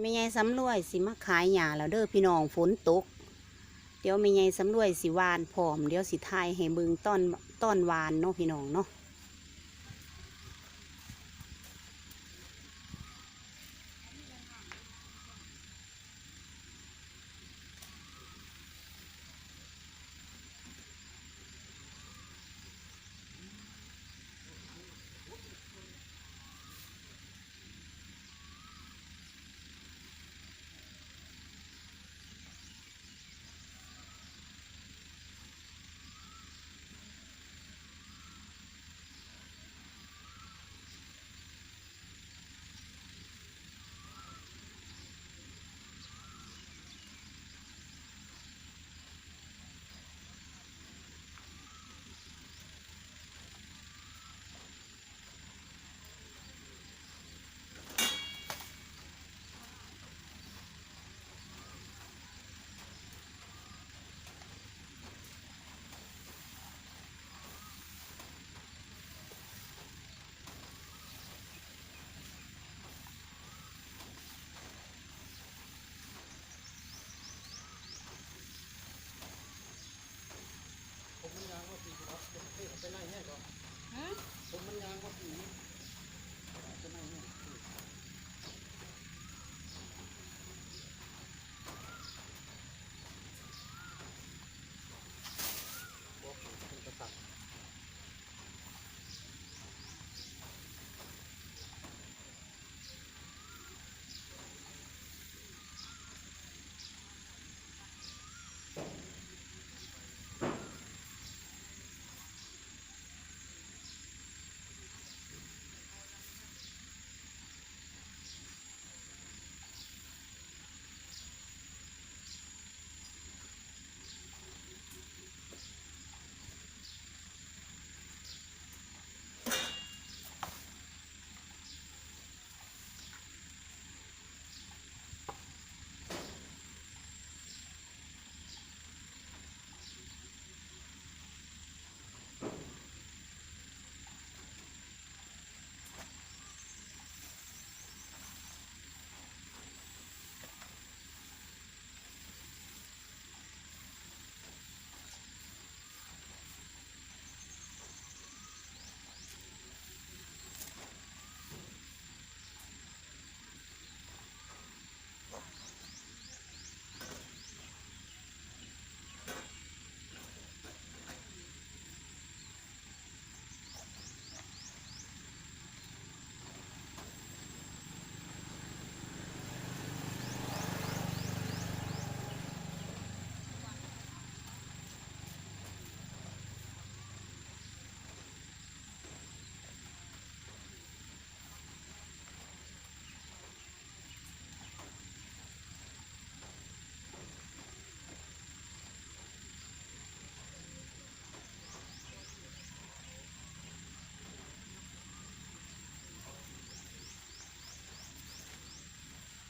ไม่ใหญ่สำรวยสิมาขายหยาแล้วเด้อพี่น้องฝนตก เดี๋ยวไม่ใหญ่สำรวยสิวานผอม เดี๋ยวสิทายให้เบิงต้นต้นวานเนาะพี่น้องเนาะ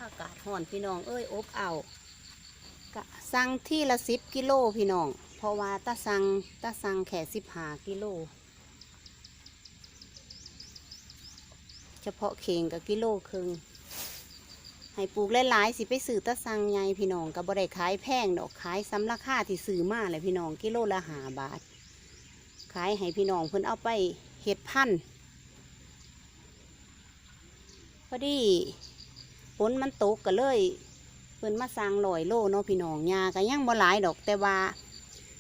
อากาศร้อนพี่น้องเอ้ยอบเอากะสั่งที่ละสิบกิโลพี่น้อง เพราะว่าตาสั่งตาสั่งแค่สิบห้ากิโล เฉพาะเข่งกับกิโลครึ่งให้ปลูกหลายๆสิไปซื้อตาสั่งใหญ่พี่น้องก็บ่ได้ขายแพงดอกขายซ้ำราคาที่ซื้อมาเลยพี่น้องกิโลละห้าบาท ขายให้พี่น้องเพิ่นเอาไปเฮ็ดพันพอดี ฝนมันตกก็เลยเพิ่นมาสั่งลอยโลเนาะพี่น้องยาก็ยังบ่หลายดอกแต่ว่า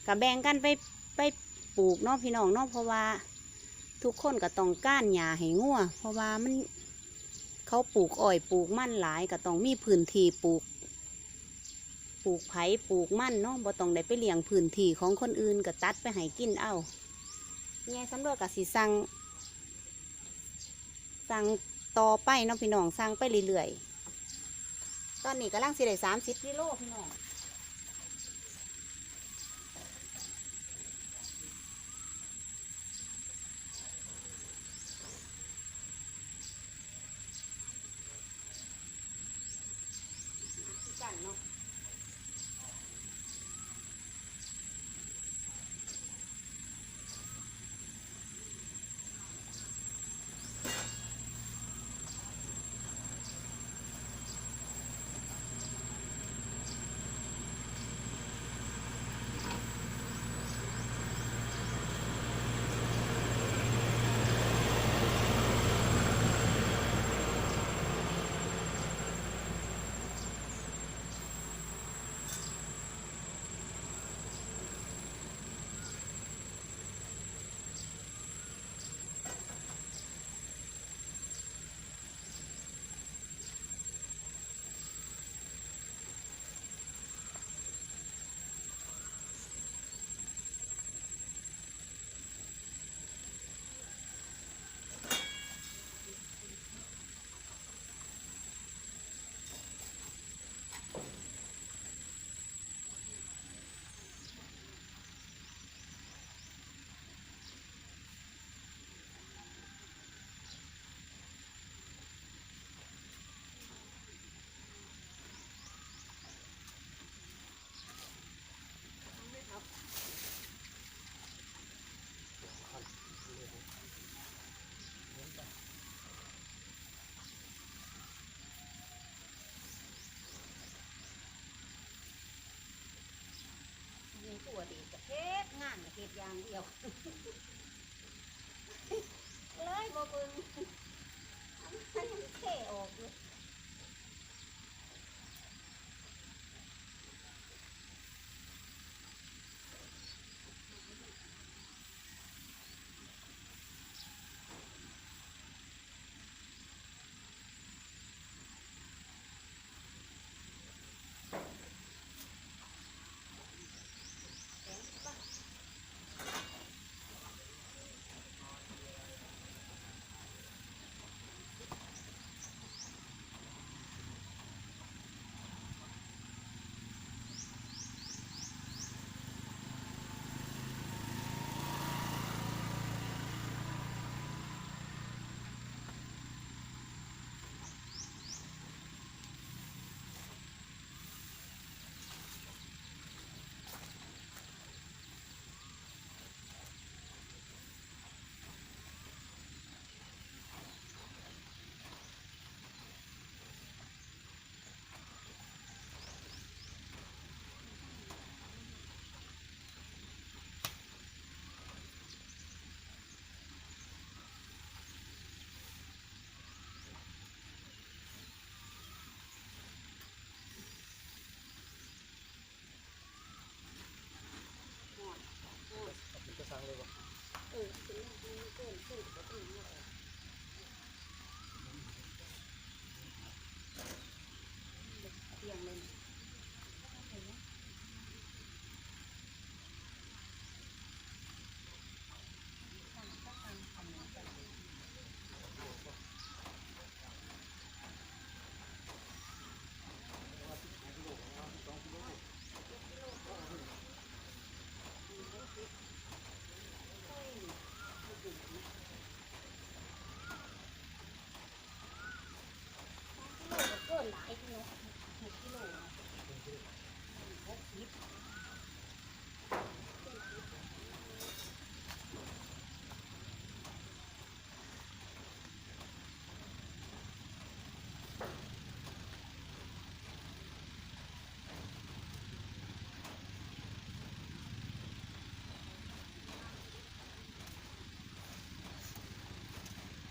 ก็แบ่งกันไปไปปลูกเนาะพี่น้องเนาะเพราะว่าทุกคนก็ต้องก้านหญ้าให้งัวเพราะว่ามันเขาปลูกอ้อยปลูกมั่นหลายก็ต้องมีพื้นที่ปลูก ปลูกไผ่ปลูกมั่นเนาะบ่ต้องได้ไปเลี้ยงพื้นที่ของคนอื่นก็ตัดไปให้กินเอาไงสำรวจกับสิสั่งสั่งต่อไปเนาะพี่น้องสั่งไปเรื่อยๆ ตอนนี้กำลังสิได้สามสิบกิโลพี่น้อง เดียวเลยบ่เบิ่งมันยังเทออกอยู่ หลายกิโลหกกิโลหกสิบ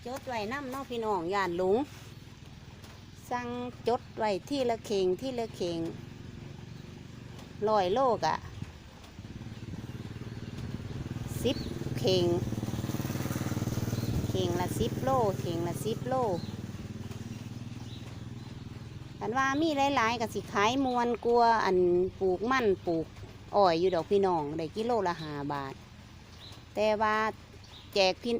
จดไว้น้ำเน้องพี่น้องย่านหลุง สั่งจดไว้ที่ละเข่งที่ละเข่งลอยโลกอะสิบเข่งเข่งละสิบโลเข่งละสิบโลกันว่ามีหลายๆกับสิขายมวนกลัวอันปลูกมั่นปลูกอ้อยอยู่ดอกพี่น้องได้กิโลละห้าบาท แต่ว่าแจกพี่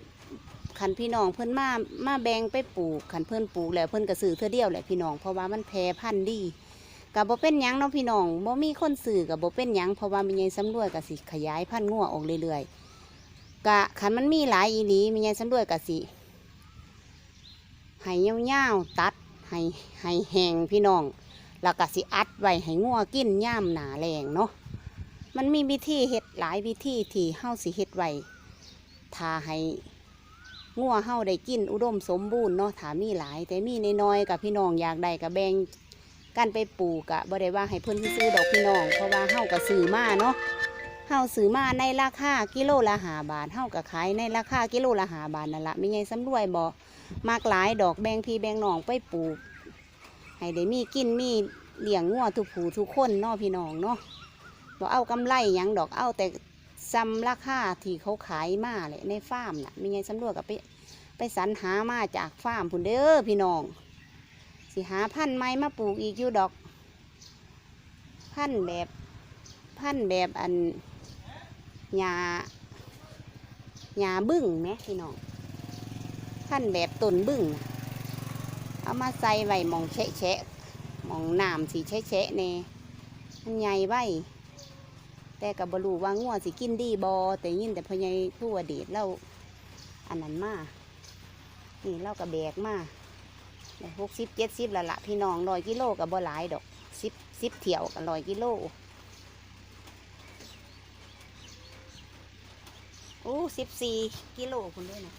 ขันพี่น้องเพิ่นมามาแบ่งไปปลูกขันเพิ่นปลูกแล้วเพิ่นก็ซื้อเท่อเดียวแหละพี่น้องเพราะว่ามันแพร่พันธุ์ดีกับบ่เป็นหยังเนาะพี่น้องบ่มีคนซื้อกับบ่เป็นหยังเพราะว่ามีไงสำรวยก็สิขยายพันธุ์งัวออกเรื่อยๆกะขันมันมีหลายอีหลีมีไงสำรวยก็สิให้ยาวๆตัดให้ให้แห้งพี่น้องแล้วก็สิอัดไว้ให้งัวกินย่ามหนาแรงเนาะมันมีวิธีเฮ็ดหลายวิธีที่เฮาสิเฮ็ดไว้ถ้าให้ งัวเฮาได้กินอุดมสมบูรณ์เนาะถามีหลาย แต่มีน้อยๆกับพี่น้องอยากได้กับแบ่งกันไปปลูกอะบ่ได้ว่าให้เพิ่นซื้อดอกพี่น้อง เพราะว่าเฮาก็ซื้อมาเนาะเฮาซื้อมาในราคากิโลละห้าบาทเฮาก็ขายในราคากิโลละห้าบาทนั่นละไม่ไงสำรวยบ่มากหลายดอกแบ่งพี่แบ่งน้องไปปลูก ให้ได้มีกินมีเลี้ยงงัวทุกผูทุกคนเนาะพี่น้องเนาะบ่เอากำไรหยังดอกเอาแต่ ซ้ำราคาที่เขาขายมาแหละในฟาร์มน่ะม่ไงสำรวจกับไปไปสรรหามาจากฟาร์มพุ่นเด้อพี่น้อง สิหาพันธุ์ไม้มาปลูกอีกอยู่ดอก พันธุ์แบบพันธุ์แบบอันหญ้าหญ้าบึ้งไหมพี่น้อง พันธุ์แบบต้นบึ้งเอามาใส่ไว้มองแฉะแฉะมองน้ำสีแฉะแฉะเน่มันใหญ่ไว้ แต่กับบรูว่างัวสิกินดีบอแต่ยินแต่พญายผู้วเดชเล่าอันนั้นมานี่เราก็แบกมาหกสิบเจ็ดสิบละละพี่น้องลอยกิโลกับบ่หลายดอกสิบสิบเถียวกับลอยกิโลโอ้สิบสี่กิโลคุณด้วยนะ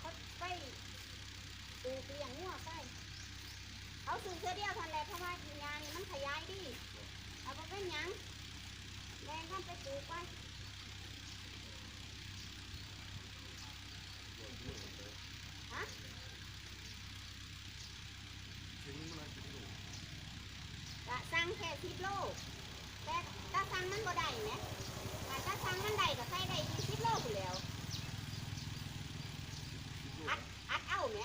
เขาไปดูเตียงงัวไปเอาซื้อเสื้อเดียวทันแหละเพราะว่ากินยานี่มันขยายดีเอาไปเป็นหยังแบ่งกันไปปลูกไปฮะถึงมันจะดูกะสั่งแค่สิโลแต่ถ้าสั่งมันบ่ได้ไหมแต่ถ้าสั่งมันได้ก็ใส่ได้ยี่สิโลอยู่แล้ว อัดอัดเอาไหม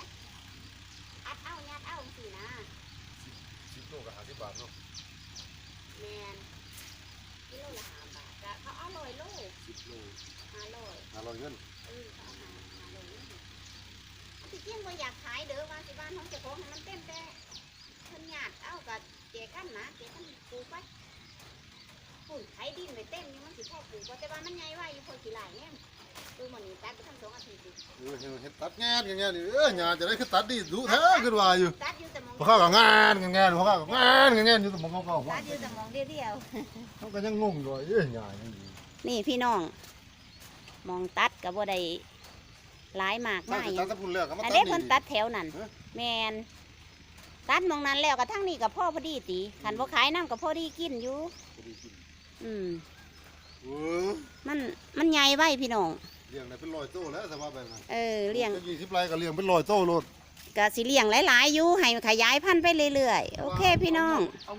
อัดเอายัดเอาสินะสิบโลกับห้าสิบบาทเนาะแมนกิโลละห้าบาทกะเขาเอาลอยโลสิบโลห้าร้อยห้าร้อยเงินเออเขาเอาห้าห้าร้อยนี่อันที่จริงบ่อยากขายเด้อว่าสิบ้านของเจ้าของให้มันเต็มแต่เพิ่นหยาดเอากับแจกกันนะแจกกันปลูกไปปลูกไถดินไปเต็มนี่มันสิพอปลูกบ่แต่ว่ามันใหญ่ไว้อยู่พอกี่หลายเนี่ย ดูหมันนี่ตัดไปทั้งสองอาทิตย์สิเออเห็นตัดงานกันงานนี่เอองานจะได้คือตัดดีดูแท้ขึ้นว่าอยู่ตัดอยู่แต่มองพอเข้ากับงานกันงานพอเข้ากับงานกันงานอยู่แต่มองเขาก็ว่าตัดอยู่แต่มองเดียวเดียวเขาก็ยังงงอยู่ว่าเอ้ยงานยังดีนี่พี่น้องมองตัดกับบ่ได้หลายมากน่าได้จะตัดตะพุ่นแล้วก็มาอันตัดนี้นี่เพิ่นตัดแถวนั้นฮะแมนตัดหมองนั้นแล้วก็ทั้งนี้กับพ่อพอดีตีขันบ่ขายน้ำกับพ่อดีกินอยู่อืมเออมันมันใหญ่ไว้พี่น้อง เลี้ยงได้เป็นร้อยโตแล้วสภาพแบบนั้นเออเลี้ยงยี่สิบไร่ก็เลี้ยงเป็นร้อยโตโลด ก็สิเลี้ยงหลายๆอยู่ให้ขยายพันธุ์ไปเรื่อยๆ โอเคพี่น้องเอา